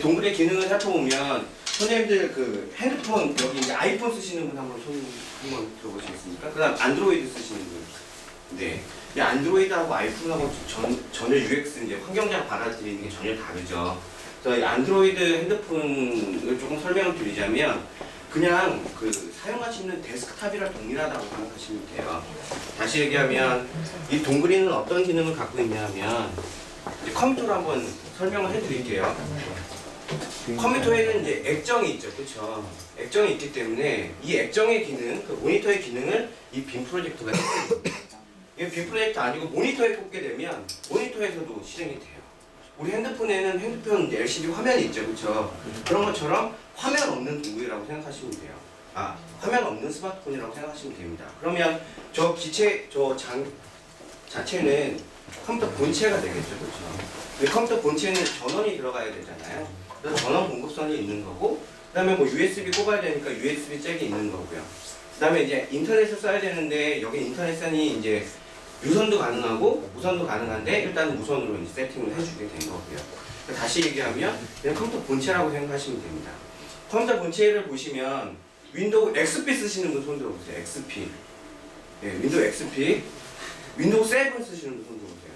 동글의 기능을 살펴보면 선생님들 그 핸드폰 여기 이제 아이폰 쓰시는 분 한번 손 한번 들어보시겠습니까? 그다음 안드로이드 쓰시는 분. 네. 이 안드로이드하고 아이폰하고 전, 전혀 UX 이제 환경장 받아들이는 게 전혀 다르죠. 그래서 이 안드로이드 핸드폰을 조금 설명을 드리자면 그냥 그 사용하시는 데스크탑이랑 동일하다고 생각하시면 돼요. 다시 얘기하면 이 동그리는 어떤 기능을 갖고 있냐면 컴퓨터로 한번 설명을 해드릴게요. 컴퓨터에는 이제 액정이 있죠, 그렇죠? 액정이 있기 때문에 이 액정의 기능, 그 모니터의 기능을 이 빔 프로젝터가 해줍니다. 이게 빔 프로젝터 아니고 모니터에 꽂게 되면 모니터에서도 실행이 돼요. 우리 핸드폰에는 핸드폰 LCD 화면이 있죠, 그렇죠? 그런 것처럼 화면 없는 동물이라고 생각하시면 돼요. 아, 화면 없는 스마트폰이라고 생각하시면 됩니다. 그러면 저 기체, 저 장, 자체는 컴퓨터 본체가 되겠죠, 그렇죠? 컴퓨터 본체는 전원이 들어가야 되잖아요. 전원 공급선이 있는 거고, 그 다음에 뭐 USB 꼽아야 되니까 USB 잭이 있는 거고요. 그 다음에 이제 인터넷을 써야 되는데 여기 인터넷선이 이제 유선도 가능하고 무선도 가능한데 일단 무선으로 이제 세팅을 해주게 된 거고요. 다시 얘기하면 그냥 컴퓨터 본체라고 생각하시면 됩니다. 컴퓨터 본체를 보시면 윈도우 XP 쓰시는 분 손 들어보세요. XP. 예, 윈도우 XP. 윈도우 7 쓰시는 분 손 들어보세요.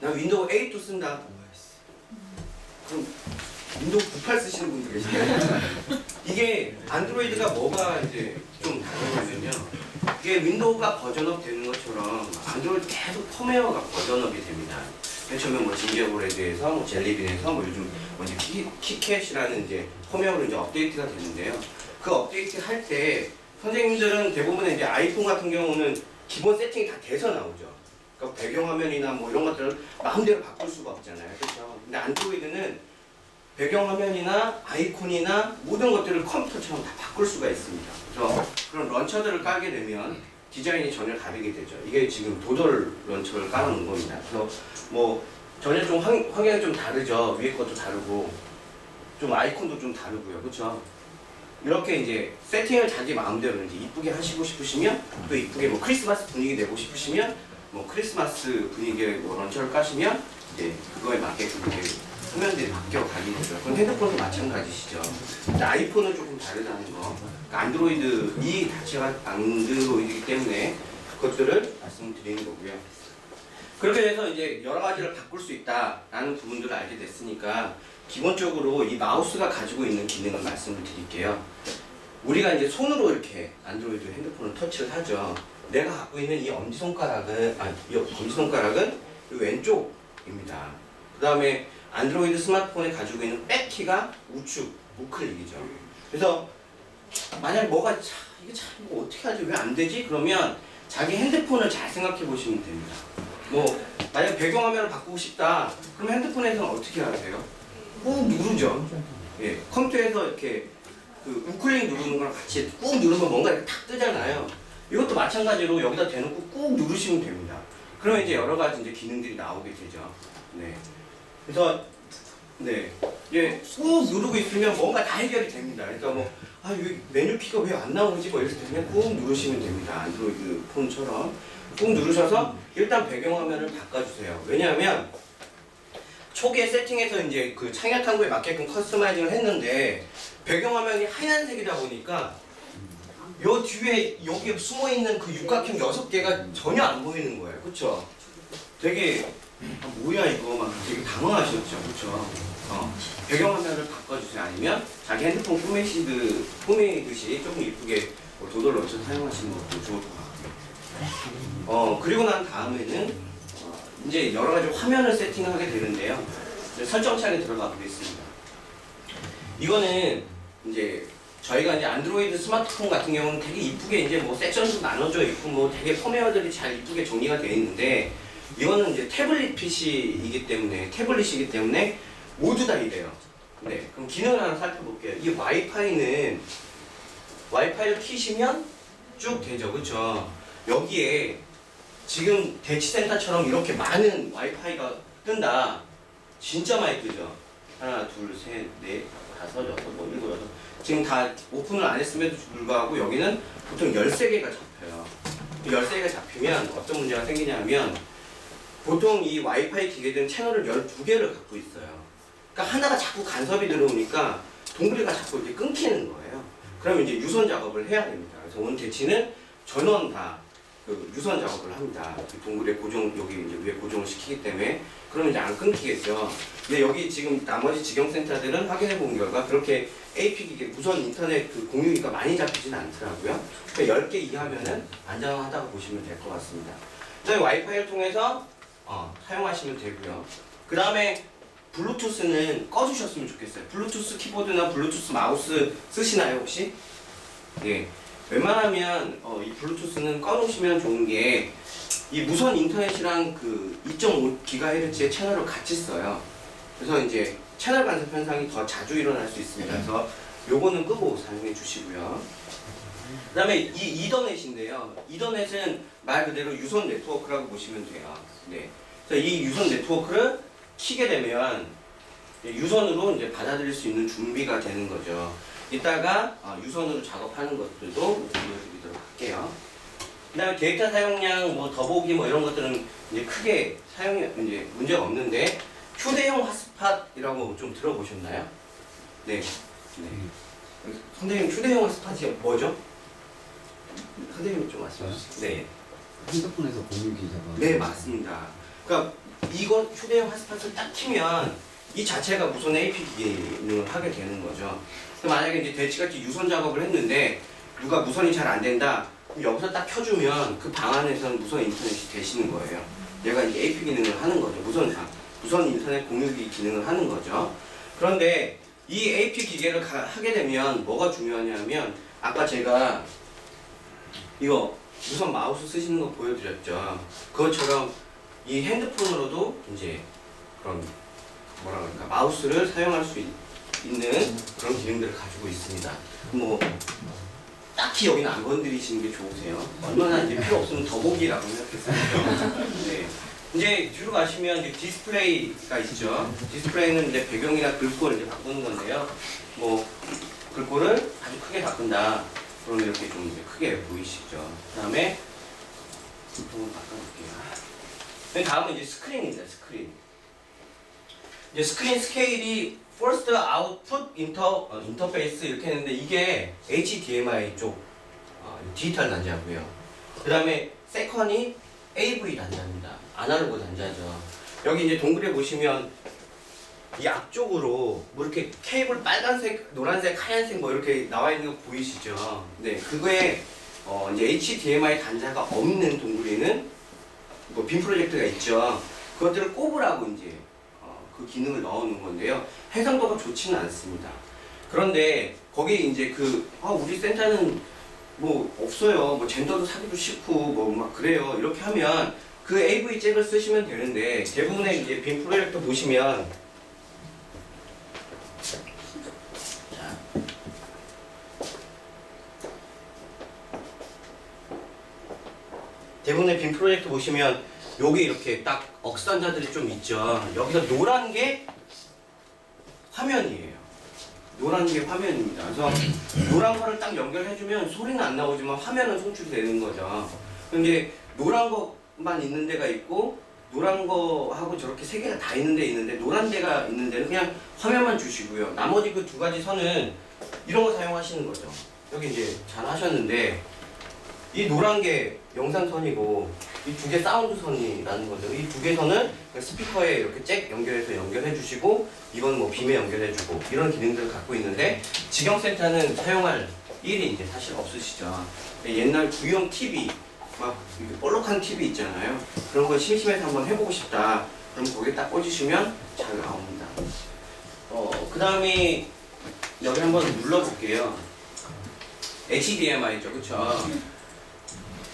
나 윈도우 8도 쓴다. 그럼 윈도우 98 쓰시는 분들 계시나요? 이게 안드로이드가 뭐가 이제 좀 다르냐면요. 이게 윈도우가 버전업 되는 것처럼 안드로이드 계속 펌웨어가 버전업이 됩니다. 맨 처음에 뭐 진저브레드에서 뭐 젤리빈에서 뭐 요즘 뭐 이제 키, 키캣이라는 이제 펌웨어로 이제 업데이트가 되는데요. 그 업데이트 할 때 선생님들은 대부분 이제 아이폰 같은 경우는 기본 세팅이 다 돼서 나오죠. 그러니까 배경화면이나 뭐 이런 것들을 마음대로 바꿀 수가 없잖아요. 그렇죠? 근데 안드로이드는 배경화면이나 아이콘이나 모든 것들을 컴퓨터처럼 다 바꿀 수가 있습니다. 그래서 그런 런처들을 깔게 되면 디자인이 전혀 다르게 되죠. 이게 지금 도돌 런처를 깔아놓은 겁니다. 그래서 뭐 전혀 좀 환, 환경이 좀 다르죠. 위에 것도 다르고 좀 아이콘도 좀 다르고요. 그렇죠? 이렇게 이제 세팅을 자기 마음대로 이제 이쁘게 하시고 싶으시면 또 이쁘게 뭐 크리스마스 분위기 내고 싶으시면 뭐 크리스마스 분위기의 뭐 런처를 까시면 이제 그거에 맞게끔 화면들이 바뀌어 가게 되죠. 그건 핸드폰도 마찬가지시죠. 근데 아이폰은 조금 다르다는 거. 그러니까 안드로이드 이 자체가 안드로이드이기 때문에 그것들을 말씀드리는 거고요. 그렇게 해서 이제 여러 가지를 바꿀 수 있다라는 부분들을 알게 됐으니까 기본적으로 이 마우스가 가지고 있는 기능을 말씀을 드릴게요. 우리가 이제 손으로 이렇게 안드로이드 핸드폰을 터치를 하죠. 내가 갖고 있는 이 엄지손가락은, 아, 이 엄지손가락은 이 왼쪽입니다. 그 다음에 안드로이드 스마트폰에 가지고 있는 백키가 우측, 우클릭이죠. 그래서 만약 뭐가 참, 이게 참 이거 어떻게 하지? 왜 안 되지? 그러면 자기 핸드폰을 잘 생각해 보시면 됩니다. 뭐 만약 배경화면을 바꾸고 싶다. 그럼 핸드폰에서는 어떻게 하세요? 꾹 누르죠. 예, 컴퓨터에서 이렇게 그 우클릭 누르는 거랑 같이 꾹 누르면 뭔가 이렇게 탁 뜨잖아요. 이것도 마찬가지로 여기다 대놓고 꾹 누르시면 됩니다. 그러면 이제 여러 가지 이제 기능들이 나오게 되죠. 네. 그래서 네, 예, 꾹 누르고 있으면 뭔가 다 해결이 됩니다. 그러니까 뭐, 아, 이 메뉴 키가 왜 안 나오지? 뭐 이랬을 때는 꾹 누르시면 됩니다. 안드로이드 폰처럼. 꾹 누르셔서 일단 배경화면을 바꿔주세요. 왜냐하면 초기에 세팅해서 이제 그 창야 탐구에 맞게끔 커스터마이징을 했는데 배경화면이 하얀색이다 보니까 요 뒤에 여기 숨어 있는 그 육각형 여섯 개가 전혀 안 보이는 거예요. 그렇죠? 되게 아, 뭐야 이거 막 되게 당황하셨죠. 그렇죠? 어, 배경화면을 바꿔주세요. 아니면 자기 핸드폰 꾸미시드 꾸미듯이 조금 이쁘게 뭐 도돌 런처 사용하시는 것도 좋을 것 같고요. 어 그리고 난 다음에는 어, 이제 여러 가지 화면을 세팅하게 되는데요. 이제 설정 창에 들어가 보겠습니다. 이거는 이제 저희가 이제 안드로이드 스마트폰 같은 경우는 되게 이쁘게 이제 뭐 섹션도 나눠져 있고 뭐 되게 펌웨어들이 잘 이쁘게 정리가 되어 있는데 이거는 이제 태블릿 PC이기 때문에 태블릿이기 때문에 모두 다 이래요. 네, 그럼 기능을 하나 살펴볼게요. 이 와이파이는 와이파이를 키시면 쭉 되죠, 그렇죠? 여기에 지금 대치센터처럼 이렇게 많은 와이파이가 뜬다. 진짜 많이 뜨죠. 하나, 둘, 셋, 넷, 다섯, 여섯, 뭐 일곱, 여섯. 지금 다 오픈을 안 했음에도 불구하고 여기는 보통 13개가 잡혀요. 13개가 잡히면 어떤 문제가 생기냐면 보통 이 와이파이 기계들은 채널을 12개를 갖고 있어요. 그러니까 하나가 자꾸 간섭이 들어오니까 동그리가 자꾸 이렇게 끊기는 거예요. 그러면 이제 유선 작업을 해야 됩니다. 그래서 오늘 대치는 전원 다 그 유선 작업을 합니다. 그 동굴에 고정 여기 이제 위에 고정을 시키기 때문에 그러면 이제 안 끊기겠죠. 근데 여기 지금 나머지 직영센터들은 확인해 본 결과 그렇게 AP 기계 무선 인터넷 그 공유기가 많이 잡히진 않더라고요. 그러니까 10개 이하면은 안전하다고 보시면 될 것 같습니다. 저희 와이파이를 통해서 어, 사용하시면 되고요. 그 다음에 블루투스는 꺼주셨으면 좋겠어요. 블루투스 키보드나 블루투스 마우스 쓰시나요 혹시? 예. 웬만하면 어, 이 블루투스는 꺼놓으시면 좋은 게 이 무선 인터넷이랑 그 2.5GHz의 채널을 같이 써요. 그래서 이제 채널 간섭 현상이 더 자주 일어날 수 있습니다. 그래서 요거는 끄고 사용해 주시고요. 그 다음에 이 이더넷인데요. 이더넷은 말 그대로 유선 네트워크라고 보시면 돼요. 네. 그래서 이 유선 네트워크를 키게 되면 유선으로 이제 받아들일 수 있는 준비가 되는 거죠. 이따가 어, 유선으로 작업하는 것들도 보여드리도록 할게요. 그다음에 데이터 사용량, 뭐 더보기 뭐 이런 것들은 이제 크게 사용이 이제 문제가 없는데 휴대용 핫스팟이라고 좀 들어보셨나요? 네. 네. 선생님 휴대용 핫스팟이 뭐죠? 선생님 좀 말씀해 주세요. 네. 핸드폰에서 공유기 잡아. 네 맞습니다. 그러니까 이거 휴대용 핫스팟을 딱 키면 이 자체가 무선 AP 기능을 하게 되는 거죠. 만약에 이제 대치같이 유선 작업을 했는데 누가 무선이 잘 안 된다. 그럼 여기서 딱 켜주면 그 방 안에서는 무선 인터넷이 되시는 거예요. 얘가 이제 AP 기능을 하는 거죠. 무선 아, 무선 인터넷 공유기 기능을 하는 거죠. 그런데 이 AP 기계를 가- 하게 되면 뭐가 중요하냐면 아까 제가 이거 무선 마우스 쓰시는 거 보여드렸죠. 그것처럼 이 핸드폰으로도 이제 그런 뭐라 그럴까 마우스를 사용할 수 있, 는 그런 기능들을 가지고 있습니다. 뭐 딱히 여기는 안 건드리시는 게 좋으세요. 얼마나 이제 필요 없으면 더보기라고 생각했어요. 네. 이제 뒤로 가시면 이제 디스플레이가 있죠. 디스플레이는 이제 배경이나 글꼴을 이제 바꾸는 건데요. 뭐 글꼴을 아주 크게 바꾼다. 그럼 이렇게 좀 이제 크게 보이시죠. 그다음에 한번 바꿔볼게요. 네, 다음은 이제 스크린입니다. 스크린. 이제 스크린 스케일이 first output 어, 인터페이스 이렇게 했는데 이게 HDMI 쪽 어, 디지털 단자고요. 그 다음에 세컨이 AV 단자입니다. 아날로그 단자죠. 여기 이제 동그래 보시면 이 앞쪽으로 뭐 이렇게 케이블 빨간색, 노란색, 하얀색 뭐 이렇게 나와 있는 거 보이시죠? 네, 그거에 어, 이제 HDMI 단자가 없는 동굴에는 뭐 빔 프로젝트가 있죠. 그것들을 꼽으라고 이제 어, 그 기능을 넣어놓은 건데요. 해상도가 좋지는 않습니다. 그런데 거기에 이제 그 아, 우리 센터는 뭐 없어요. 뭐 젠더도 사기도 싫고 뭐 막 그래요. 이렇게 하면 그 AV 잭을 쓰시면 되는데 대부분의 이제 빔 프로젝터 보시면 자. 대부분의 빔 프로젝트 보시면 여기 이렇게 딱 억산자들이 좀 있죠. 여기서 노란 게 화면이에요. 노란 게 화면입니다. 그래서 노란 거를 딱 연결해주면 소리는 안 나오지만 화면은 송출되는 거죠. 근데 노란 것만 있는 데가 있고 노란 거하고 저렇게 세 개가 다 있는 데 있는데 노란 데가 있는 데는 그냥 화면만 주시고요. 나머지 그 두 가지 선은 이런 거 사용하시는 거죠. 여기 이제 잘 하셨는데 이 노란 게 영상선이고 이 두 개 사운드 선이라는 거죠. 이 두 개 선은 그 스피커에 이렇게 잭 연결해서 연결해 주시고 이건 뭐 빔에 연결해 주고 이런 기능들을 갖고 있는데 직영센터는 사용할 일이 이제 사실 없으시죠. 옛날 구형 TV 막 볼록한 TV 있잖아요. 그런 거 심심해서 한번 해보고 싶다. 그럼 거기에 딱 꽂으시면 잘 나옵니다. 어, 그 다음에 여기 한번 눌러볼게요. HDMI죠, 그쵸?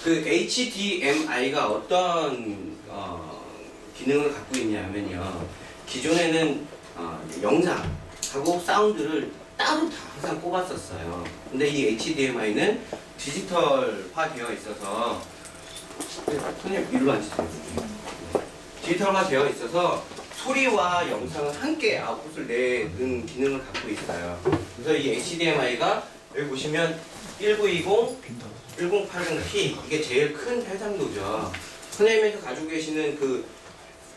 그 HDMI가 어떤 어, 기능을 갖고 있냐면요. 기존에는 어, 영상하고 사운드를 따로 다 항상 꼽았었어요. 근데 이 HDMI는 디지털화 되어 있어서 네, 선생님 일로 앉으세요. 디지털화 되어 있어서 소리와 영상을 함께 아웃풋을 내는 기능을 갖고 있어요. 그래서 이 HDMI가 여기 보시면 1920, 1080p 이게 제일 큰 해상도죠. 선생님께서 가지고 계시는 그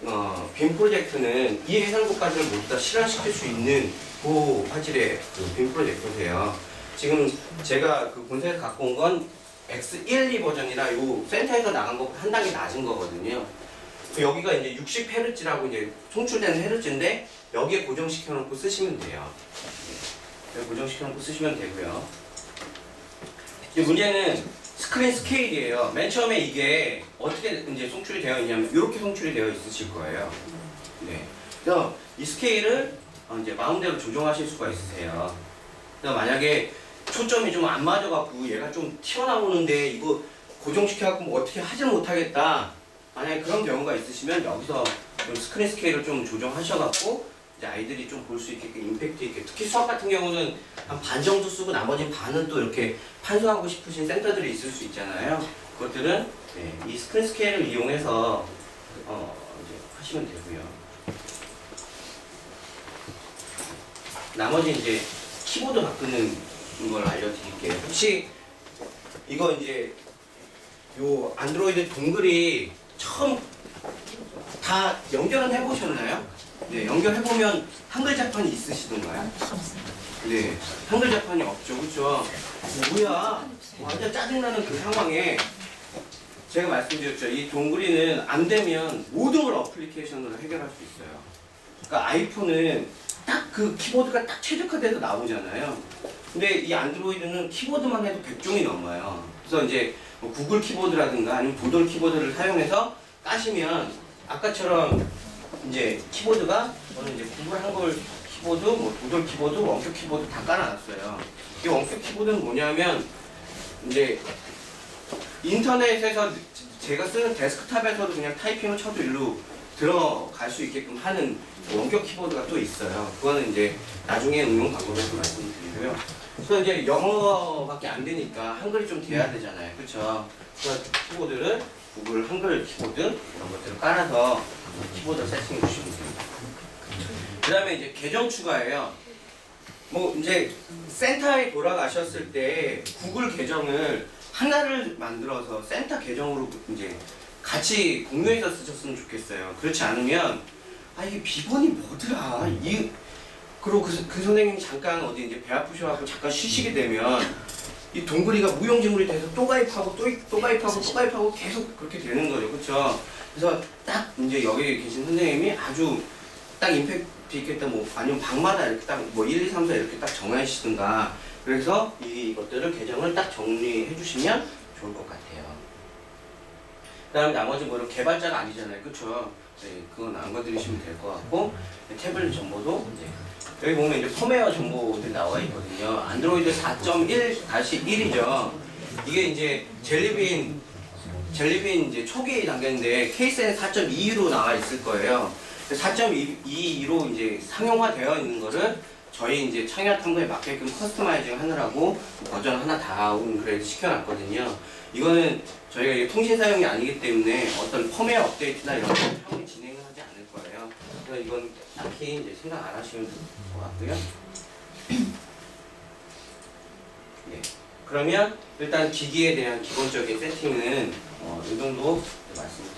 어, 빔 프로젝트는 이 해상도까지를 모두 다 실현시킬 수 있는 고 화질의 그빔 프로젝터세요. 지금 제가 그 본사에서 갖고 온 건 X12 버전이라 요 센터에서 나간 것보다 한 단계 낮은 거거든요. 여기가 이제 60Hz라고 이제 송출되는 헤르츠인데 여기에 고정시켜 놓고 쓰시면 돼요. 네, 고정시켜 놓고 쓰시면 되고요. 이제 문제는 스크린 스케일이에요. 맨 처음에 이게 어떻게 이제 송출이 되어 있냐면 이렇게 송출이 되어 있으실 거예요. 네. 그래서 이 스케일을 어, 이제 마음대로 조정하실 수가 있으세요. 그래서 만약에 초점이 좀 안 맞아갖고 얘가 좀 튀어나오는데 이거 고정시켜갖고 뭐 어떻게 하지 못하겠다. 만약에 그런 경우가 있으시면 여기서 좀 스크린 스케일을 좀 조정하셔갖고 아이들이 좀 볼 수 있게끔 임팩트 있게 특히 수학 같은 경우는 한 반 정도 쓰고 나머지 반은 또 이렇게 판소하고 싶으신 센터들이 있을 수 있잖아요. 그것들은 네, 이 스크린 스케일을 이용해서 어, 이제 하시면 되고요. 나머지 이제 키보드 바꾸는 걸 알려드릴게요. 혹시 이거 이제 요 안드로이드 동글이 처음 다 연결은 해보셨나요? 네, 연결해보면 한글 자판이 있으시던가요? 네, 한글 자판이 없죠, 그쵸? 뭐야, 완전 짜증나는 그 상황에 제가 말씀드렸죠. 이 동그리는 안 되면 모든 걸 어플리케이션으로 해결할 수 있어요. 그러니까 아이폰은 딱 그 키보드가 딱 최적화돼서 나오잖아요. 근데 이 안드로이드는 키보드만 해도 100종이 넘어요. 그래서 이제 뭐 구글 키보드라든가 아니면 도돌 키보드를 사용해서 까시면 아까처럼 이제 키보드가 저는 이제 구글 한글 키보드, 뭐 도돌 키보드, 원격 키보드 다 깔아놨어요. 이 원격 키보드는 뭐냐면 이제 인터넷에서 제가 쓰는 데스크탑에서도 그냥 타이핑을 쳐도 일로 들어갈 수 있게끔 하는 원격 키보드가 또 있어요. 그거는 이제 나중에 응용 방법에서 말씀드리고요. 그래서 이제 영어밖에 안 되니까 한글이 좀 돼야 되잖아요. 그렇죠? 그래서 키보드를 구글 한글 키보드 이런 것들을 깔아서 키보드 세팅해 주시면 됩니다. 그 다음에 이제 계정 추가예요. 뭐 이제 센터에 돌아가셨을 때 구글 계정을 하나를 만들어서 센터 계정으로 이제 같이 공유해서 쓰셨으면 좋겠어요. 그렇지 않으면 아 이게 비번이 뭐더라 이 그리고 그, 그 선생님이 잠깐 어디 이제 배 아프셔갖고 잠깐 쉬시게 되면 이 동그리가 무용지물이 돼서 또 가입하고 또, 또 가입하고 또 가입하고 계속 그렇게 되는 거죠. 그렇죠? 그래서 딱 이제 여기 계신 선생님이 아주 딱 임팩트 있겠다 뭐 아니면 방마다 이렇게 딱 뭐 1, 2, 3, 4 이렇게 딱 정하시든가 그래서 이것들을 계정을 딱 정리해 주시면 좋을 것 같아요. 그 다음 나머지 뭐는 개발자가 아니잖아요, 그렇죠? 네, 그건 안 건드리시면 될 것 같고 태블릿 정보도 여기 보면 이제 펌웨어 정보들이 나와 있거든요. 안드로이드 4.1-1이죠. 이게 이제 젤리빈 젤리빈 이제 초기 단계인데 케이스는 4.2로 나와 있을 거예요. 4.22로 이제 상용화되어 있는 거를 저희 이제 창의화 탐구에 맞게끔 커스터마이징 하느라고 버전 하나 다운 그레이드 시켜놨거든요. 이거는 저희가 통신 사용이 아니기 때문에 어떤 펌웨어 업데이트나 이런 거 평이 진행을 하지 않을 거예요. 그래서 이건 딱히 이제 생각 안 하시면 될 것 같고요. 네. 그러면 일단 기기에 대한 기본적인 세팅은 어, 이 정도 말씀드릴게요.